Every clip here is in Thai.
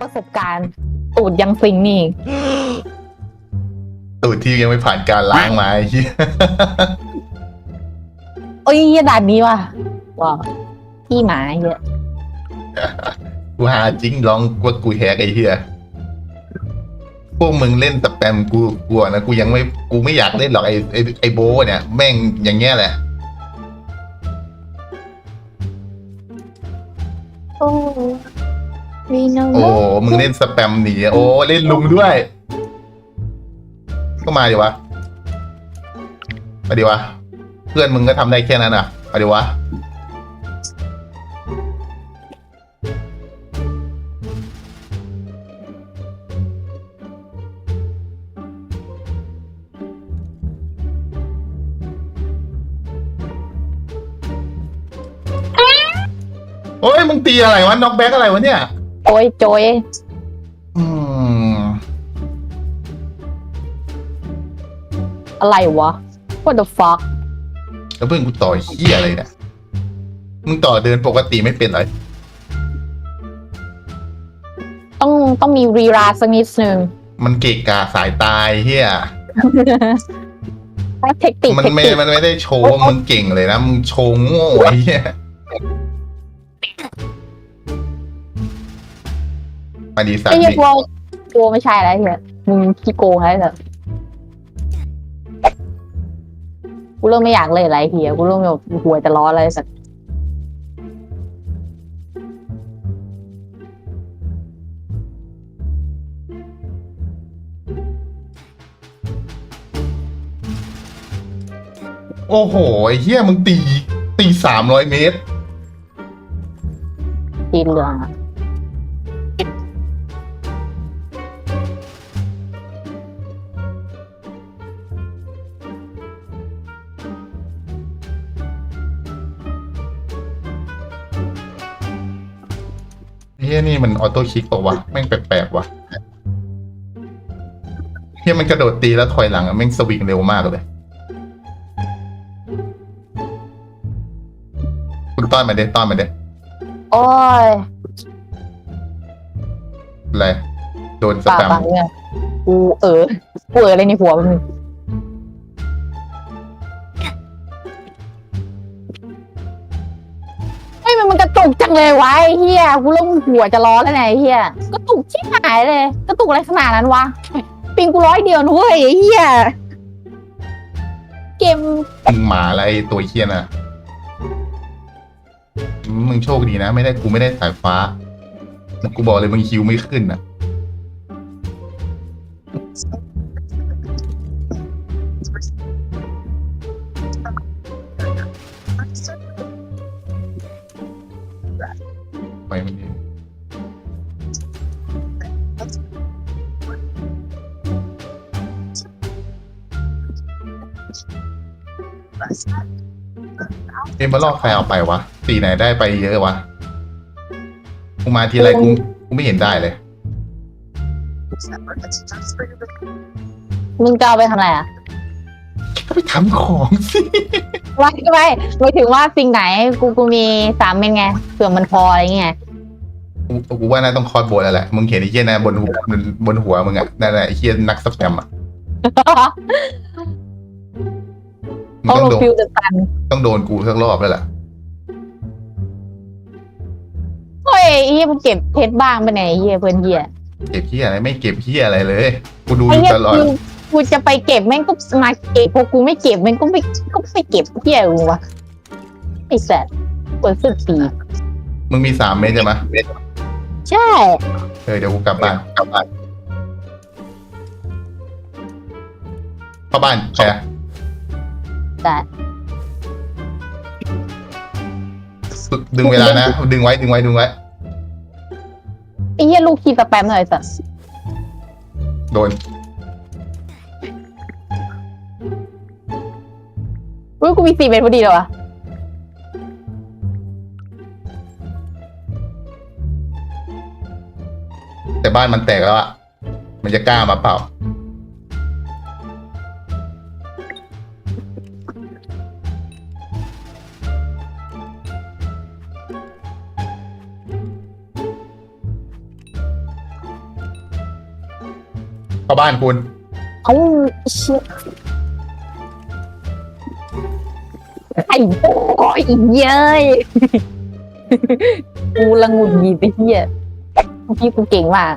ประสบการณ์ ตูดยังซิงนี่ ตูดที่ยังไม่ผ่านการล้างมาไอ้เหี้ยเอ้ยเหี้ยด่านนี้ว่ะว้าวพี่หมาเยอะกูหาจริงลองกว่ากูแฮกไอ้เหี้ยพวกมึงเล่นสแปมกูกลัวนะกูยังไม่กูไม่อยากเล่นหรอกไอ้ไอ้ไอ้โบะเนี่ย แม่งอย่างเงี้ยแหละโอ้วีโนโอ้โห มึงเล่นสแปมหนีโอ้เล่นลุงด้วย ก็มาดิวะ มาดิวะ เพื่อนมึงก็ทำได้แค่นั้นอะ มาดิวะ โอ้ยมึงตีอะไรวะน็อกแบ็กอะไรวะเนี่ย โอ้ยโจยอืมอะไรวะ what the fuck แล้วเพื่อนกูต่อเหี้ยอะไรเนี่ย มึงต่อเดินปกติไม่เป็นเหรอต้องต้องมีรีราสักนิดนึง มันเกะกาสายตายเฮียเทคนิคมันเทคไม่นิคมันไม่ได้โชว์ว่ามึงเก่งเลยนะ มึงโชว์โง่ไอ้เฮีย มาดีสัตไอ้ว์เหี้ยนี่กลัวกลัวไม่ใช่แล้วเหี้ยมึงขี้โกงแล้วเถอะกูเริ่มไม่อยากเล่นอะไรเฮียกูเริ่มแบบหัวจะร้อนอะไรสักโอ้โหไอ้เฮียมึงตี ตีสามร้อยเมตรทีเหลืองอะ เฮียนี่มันออโต้คลิกเปล่าวะแม่งแปลกๆวะเฮียมันกระโดดตีแล้วถอยหลังอะแม่งสวิงเร็วมากเลย คุณต้อนมาเด้ต้อนมาเด้โอ้ยอะไรโดนสป่าแปมบังเนี่ยกูเออกูเอออะไรในหัวมึง เลยวะไอ้เฮียกูเริ่มหัวจะร้อนแล้วเนี่ยไอ้เฮียกระตุกชิบหายเลย กระตุกอะไรขนาดนั้นวะ ปิงกูร้อยเดียวนะเว้ยไอ้เฮียเกมมึงหมาอะไรตัวเฮียน่ะ มึงโชคดีนะ ไม่ได้กูไม่ได้สายฟ้า กูบอกเลยมึงคิวไม่ขึ้นอะไป เอ็มเบอร์ลอกใครเอาไปวะสีไหนได้ไปเยอะวะกูมาทีไรกูกูไม่เห็นได้เลย มึงจะเอาไปทำอะไรอะก็ไปทำของสิไม่ไม่หมายถึงว่าสิ่งไหน กูกูมีสามเมนไงเผื่อมันพออะไรเงี้ยกูกูว่าน่าต้องคอร์ดโบนแล้วแหละ มึงเห็นไอ้เหี้ยนะบนหัวบนหัวมึงอะนั่นแหละไอ้เหี้ยนักสแปมอะมึง เขาต้องลงโดนฟิวจะตันต้องโดนกูสักรอบแล้วล่ะเฮ้ยไอ้เฮียมึงเก็บเพชรบ้างไปไหนไอ้เฮียเพื่อนเฮียเก็บเหี้ยอะไรไม่เก็บเหี้ยอะไรเลยกูดูไอ้อยู่เฮียตลอดกูกูจะไปเก็บแม่งก็มาเก็บพอกูไม่เก็บแม่งก็ไม่ก็ไม่เก็บเฮียกูวะไอ้แสบเปิดสุดปีมึงมีสามเมตรใช่ไหมใช่เออเดี๋ยวกูกลับบ้านกลับบ้านเข้าบ้านแช ร์แต่ดึงเวลานะ ดึงไว้ดึงไว้ดึงไว้ไอ้เฮียลูกคีสแปมหน่อยสัสโดนอุ้ยกูมีสี่เมตรพอดีเลยวะแต่บ้านมันแตกแล้วอะมันจะกล้ามาเปล่า เข้าบ้านคุณ เอาเชี่ยไอ้โอ้ยเย้ยกูละงุดหงิดไปเฮียพี่กูเก่งมาก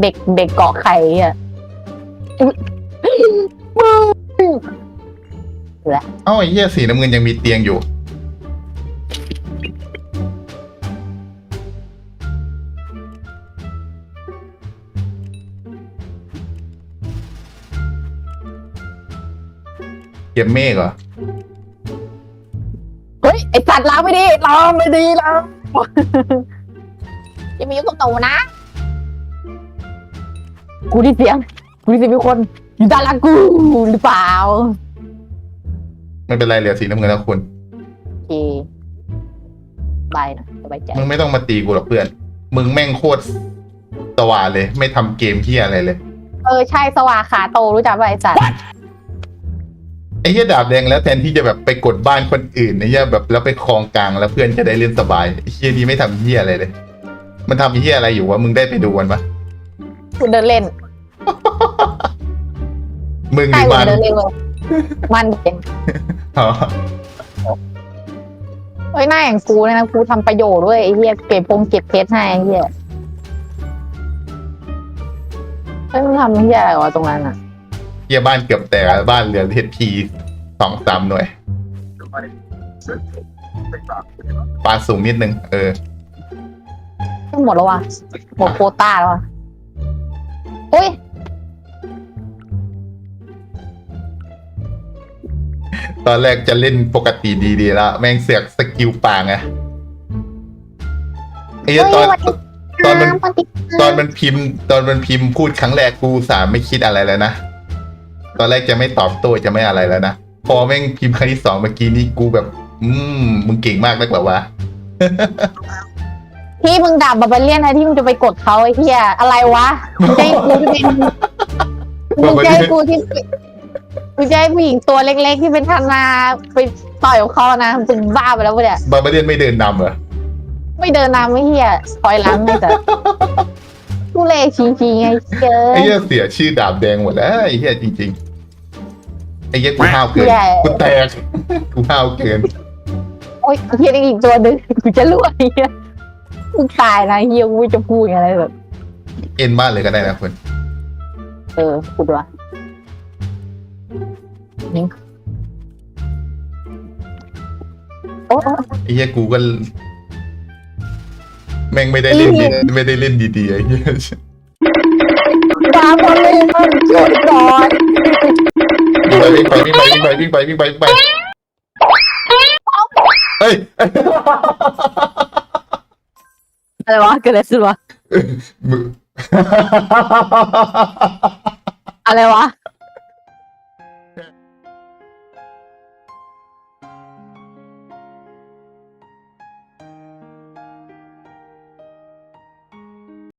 เด็กเด็กเกาะไข่อะอุ๊ยมึง เอ้าไอ้เหี้ยสีน้ำเงินยังมีเตียงอยู่ เก็บเมฆเหรอ เฮ้ย ไอ้สัตว์ล้างไม่ดีล้างไม่ดีล้างอย่ามายุ่งกับหนูนะ กูได้เสียง กูได้เสียงมีคน อยู่ด้านหลังกูหรือเปล่าไม่เป็นไรเหลือสีน้ำเงินแล้วคุณ โอเคบายนะสบายใจมึงไม่ต้องมาตีกูหรอกเพื่อน มึงแม่งโคตรสว่านเลย ไม่ทำเกมที่อะไรเลย เออใช่สว่าขาโตรู้จักป่ะไอ้สัตว์ไอ้เหี้ยดาบแดงแล้วแทนที่จะแบบไปกดบ้านคนอื่นไอ้เหี้ยแบบแล้วไปคลองกลางแล้วเพื่อนจะได้เล่นสบายไอ้เหี้ยนี้ไม่ทำเหี้ยอะไรเลย มันทำเหี้ยอะไรอยู่วะมึงได้ไปดูมันปะกูเดินเล่นมึงหใช่รือกูมันเดินเล่นเลยมันเองอ๋อเฮ้ยหน้าอย่างกูเนี่ยนะกูทำประโยชน์ด้วยไอ้เหี้ยเก็บพงเก็บเพชรให้ไอ้เหี้ยเฮ้ยมึงทำเหี้ยอะไรวะตรงนั้นอะ เหี้ยบ้านเกือบแตกอะบ้านเหลือเฮดพีสองสามหน่วยปาสูงนิดนึง เออหมดแล้ววะหมดโควต้าแล้ววะอุ้ยตอนแรกจะเล่นปกติดีๆแล้ว แม่งเสือกสกิลป่างอะไอ้เหี้ยตอน ตอนมันำติดตอนมันพิมพ์ ตอนมันพิมพ์พูดครั้งแรกกูสามไม่คิดอะไรแล้วนะ ตอนแรกจะไม่ตอบโต้จะไม่อะไรแล้วนะ พอแม่งพิมพ์ครั้งที่สองเมื่อกี้นี้กูแบบ อืม มึงเก่งมากนักเหรอวะที่มึงด่าบาบาเลียนนะที่มึงจะไปกดเขาไอ้เหี้ยอะไรวะมึงจะให้กูที่เป็นมึงจะให้กูที่มึงจะให้ผู้หญิงตัวเล็กๆที่เป็นธนาไปต่อยกับเขานะมึงบ้าไปแล้วปะเนี่ยบาบาเดียนไม่เดินนำเหรอไม่เดินนำไม่เหี้ยถอยหลังไงแต่กูเล่ชิงๆไงเกิไอ้นเหี้ยเสียชื่อดาบแดงหมดแล้วไอ้เหี้ยจริง ๆ ไอ้เหี้ยกูห้าวเกินใหญ่กูแตก กูห้าวเกิน โอ๊ยเฮียนี่อีกตัวหนึงกูจะรั่วไอ้เฮียกูตายนะเฮียกูจะพูดอะไรแบบ เอ็นบ้านเลยก็ได้นะคุณเออพูดวะนี่โอ้โอ้ ไอ้เหี้ยกูก็ แม่งไม่ได้เล่นดีไม่ได้เล่นดีๆไอ้เหี้ย ตามมาเลยมันช่วยก่อนวิ่ งไปวิ่งไปวิ่งไปวิ่งไปวิ่งไปวิ่งไปวิ่งไปเฮ้ยอะไรวะเกิดอะไรขึ้นวะมึง อะไรวะ